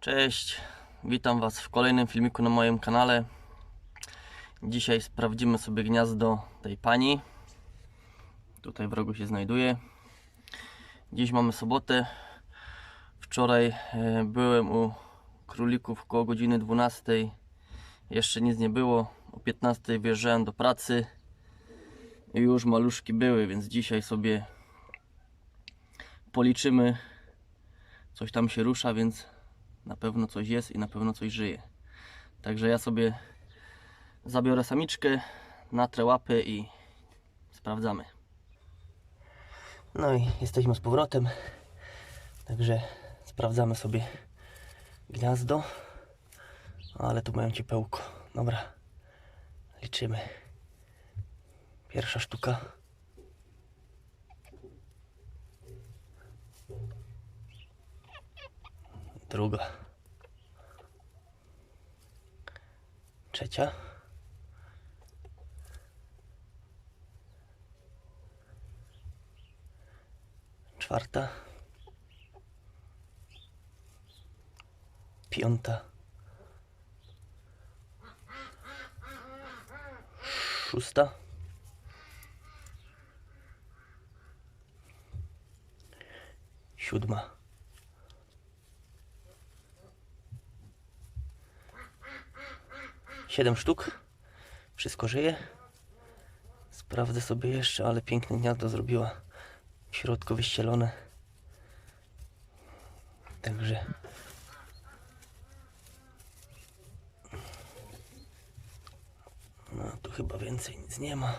Cześć, witam Was w kolejnym filmiku na moim kanale. Dzisiaj sprawdzimy sobie gniazdo tej pani. Tutaj w rogu się znajduje. Dziś mamy sobotę. Wczoraj e, byłem u królików koło godziny 12. Jeszcze nic nie było. O 15 wjeżdżałem do pracy. I już maluszki były, więc dzisiaj sobie policzymy. Coś tam się rusza, więc na pewno coś jest i na pewno coś żyje. Także ja sobie zabiorę samiczkę, natrę łapy i sprawdzamy. No i jesteśmy z powrotem. Także sprawdzamy sobie gniazdo. Ale tu mają ciepełko. Dobra. Liczymy. Pierwsza sztuka. Druga. Trzecia. Czwarta. Piąta. Szósta. Siódma. Siedem sztuk. Wszystko żyje. Sprawdzę sobie jeszcze, ale piękne gniazdo zrobiła. W środku wyścielone. Także. No tu chyba więcej nic nie ma.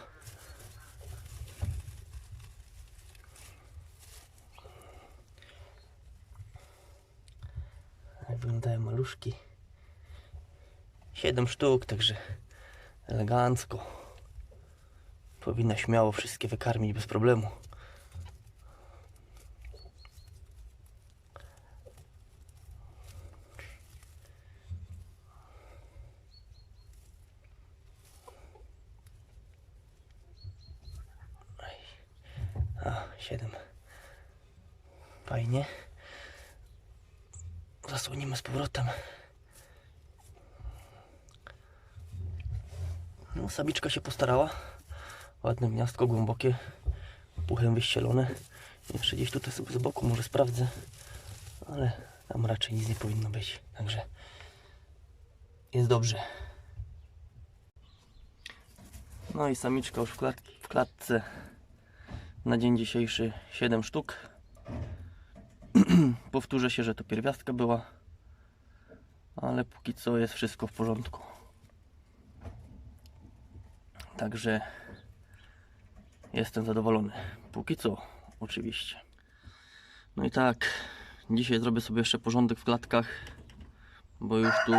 Wyglądają maluszki. 7 sztuk, także elegancko. Powinna śmiało wszystkie wykarmić bez problemu. A, 7. Fajnie. Zasłonimy z powrotem. No, samiczka się postarała. Ładne gniazdko, głębokie, puchem wyścielone. Jeszcze gdzieś tutaj sobie z boku może sprawdzę, ale tam raczej nic nie powinno być. Także jest dobrze. No i samiczka już w, klat w klatce na dzień dzisiejszy 7 sztuk. Powtórzę się, że to pierwiastka była, ale póki co jest wszystko w porządku. Także jestem zadowolony. Póki co, oczywiście. No i tak, dzisiaj zrobię sobie jeszcze porządek w klatkach, bo już tu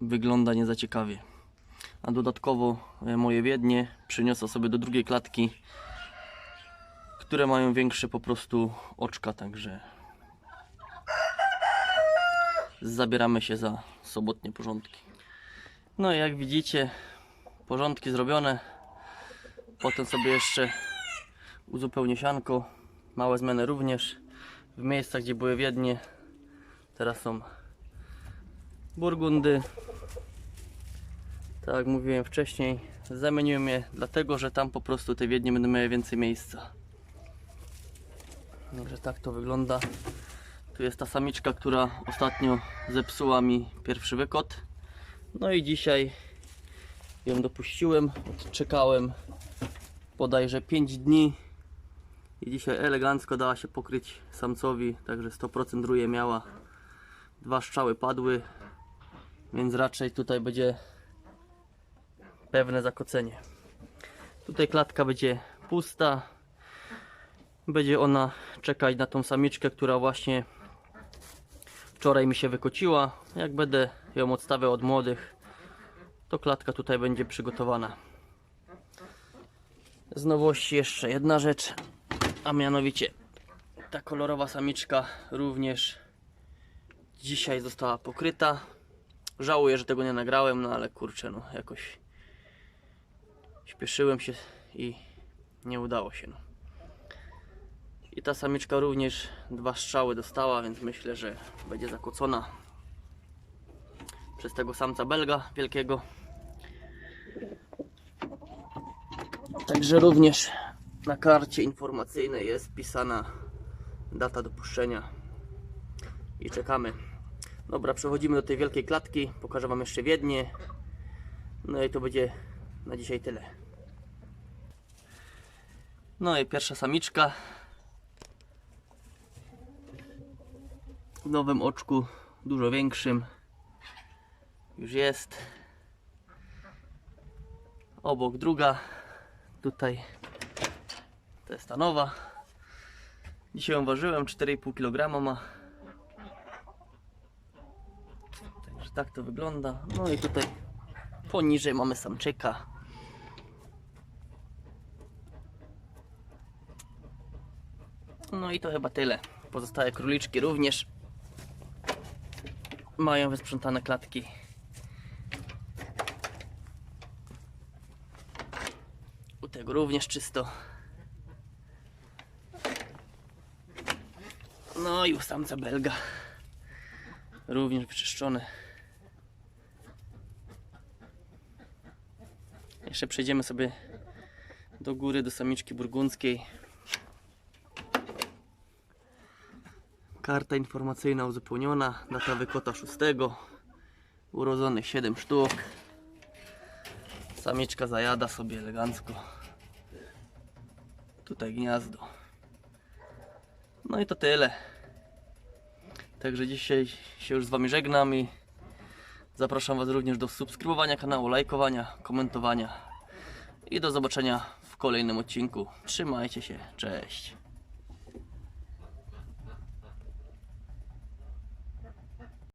wygląda nie za ciekawie. A dodatkowo e, moje wiednie przyniosę sobie do drugiej klatki, które mają większe po prostu oczka, także zabieramy się za sobotnie porządki. No i jak widzicie, porządki zrobione. Potem sobie jeszcze uzupełnię sianko. Małe zmiany również. W miejscach, gdzie były wiednie, teraz są burgundy. Tak jak mówiłem wcześniej, zamieniłem je dlatego, że tam po prostu te wiednie będą miały więcej miejsca. Także tak to wygląda. Tu jest ta samiczka, która ostatnio zepsuła mi pierwszy wykot. No i dzisiaj ją dopuściłem, odczekałem bodajże 5 dni i dzisiaj elegancko dała się pokryć samcowi, także 100% ruje miała. Dwa strzały padły, więc raczej tutaj będzie pewne zakocenie. Tutaj klatka będzie pusta. Będzie ona czekać na tą samiczkę, która właśnie wczoraj mi się wykociła. Jak będę ją odstawiał od młodych, to klatka tutaj będzie przygotowana. Z nowości jeszcze jedna rzecz, a mianowicie ta kolorowa samiczka również dzisiaj została pokryta. Żałuję, że tego nie nagrałem, no ale kurczę, no jakoś śpieszyłem się i nie udało się. No. I ta samiczka również dwa strzały dostała, więc myślę, że będzie zakłócona przez tego samca belga wielkiego. Także również na karcie informacyjnej jest pisana data dopuszczenia i czekamy. Dobra, przechodzimy do tej wielkiej klatki. Pokażę Wam jeszcze Wiednie. No i to będzie na dzisiaj tyle. No i pierwsza samiczka. W nowym oczku, dużo większym. Już jest. Obok druga. Tutaj to jest ta nowa. Dzisiaj ją ważyłem, 4,5 kg ma. Także tak to wygląda. No i tutaj poniżej mamy samczyka. No i to chyba tyle. Pozostałe króliczki również mają wysprzątane klatki. Również czysto. No i u samca belga. Również wyczyszczony. Jeszcze przejdziemy sobie do góry, do samiczki burgundzkiej. Karta informacyjna uzupełniona, data wykota 6. Urodzonych 7 sztuk. Samiczka zajada sobie elegancko. Tutaj gniazdo. No i to tyle. Także dzisiaj się już z Wami żegnam i zapraszam Was również do subskrybowania kanału, lajkowania, komentowania i do zobaczenia w kolejnym odcinku. Trzymajcie się, cześć.